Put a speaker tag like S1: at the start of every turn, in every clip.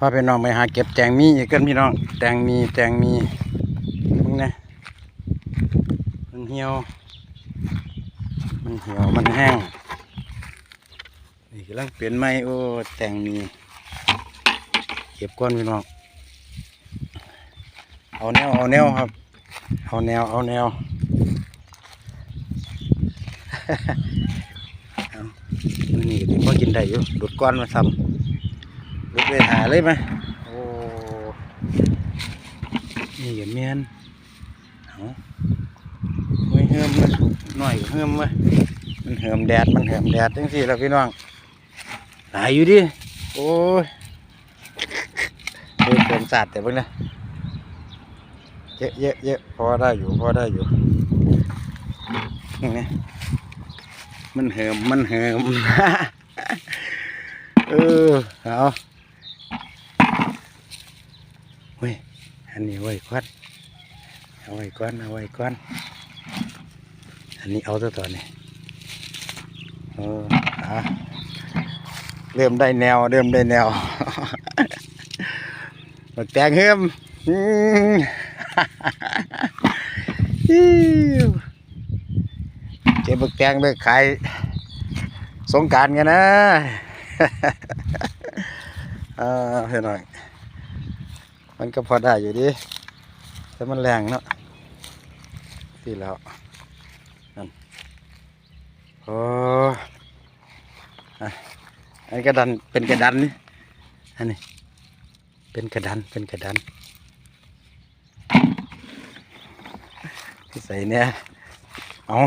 S1: พาพี่น้องไปหาเก็บแตงมีอีกกันพี่น้องแตงมีแตงมีพวกนี้มันเหี่ยว มันเหี่ยวมันแห้งนี่กำลังเปลี่ยนไม้โอ้แตงมี เก็บก้อนพี่น้องเอาแนวเอาแนวครับ เอาแนวเอาแนวนี่ก็พอกินได้อยู่ดูดก้อนมาทำ ดูดไปหาเลยไหมโอ้นี่ก็เมียนเอาเฮ้ยเฮิมมาหน่อยก็เฮิมมามันเหิมแดดมันเหิมแดดจังสี่แล้วพี่น้องหลายอยู่ดิโอ้ยเดินเดินสัตว์แต่เพิ่งนะเยอะเยอะเยอะพอได้อยู่พอได้อยู่นี่มันเหิมมันเหิม เออเอาเว้ย อันนี้ไว้ก่อนเอาไว้ก่อนเอาไว้ก่อน อันนี้เอาตัวต่อนี่เออเอาเริ่มได้แนว เริ่มได้แนวบักแตงเหิมเก็บบักแตงไปขายสงการกันนะ เออเห็นหน่อย มันก็พอได้อยู่ดิแต่มันแรงเนาะที่แล้วนั่นโอ้อะอันกระดันเป็นกระดันนี่อันนี้เป็นกระดันเป็นกระดันใส่เนี่ยเอา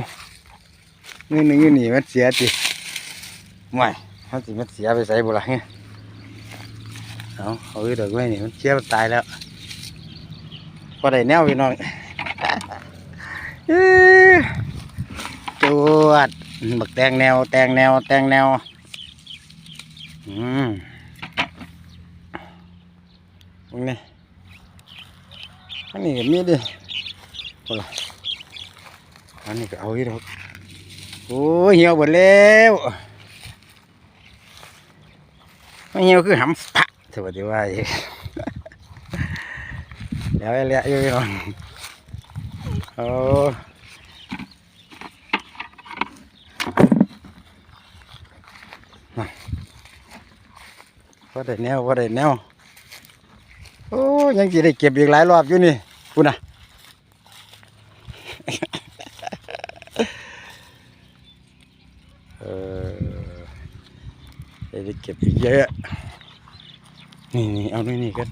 S1: นี่นี่นี่มันเสียติไม่มันสิมันเสียไปใส่บุหรี่ เนี่ยเอาเอาไว้ดอกไม้นี่มันเสียมันตายแล้วพอได้แนวพี่น้องจวดบักแตงแนว แตงแนว แตงแนว อืมตรงนี้อันนี้ก็มีดิโอ้ล่ะอันนี้ก็เอาอยู่ดอกโอ้เหี่ยวหมดแล้วเหี่ยวคือหำพะ สวัสดีว่าอีกแล้วไอ้เละอยู่พี่น้องโอ้มาได้แนวพอได้แนวโอ้ยังจะได้เก็บอีกหลายรอบอยู่นี่คุณนะเออได้เก็บอีกเยอะ นี่นี่เอานี่นี่กัน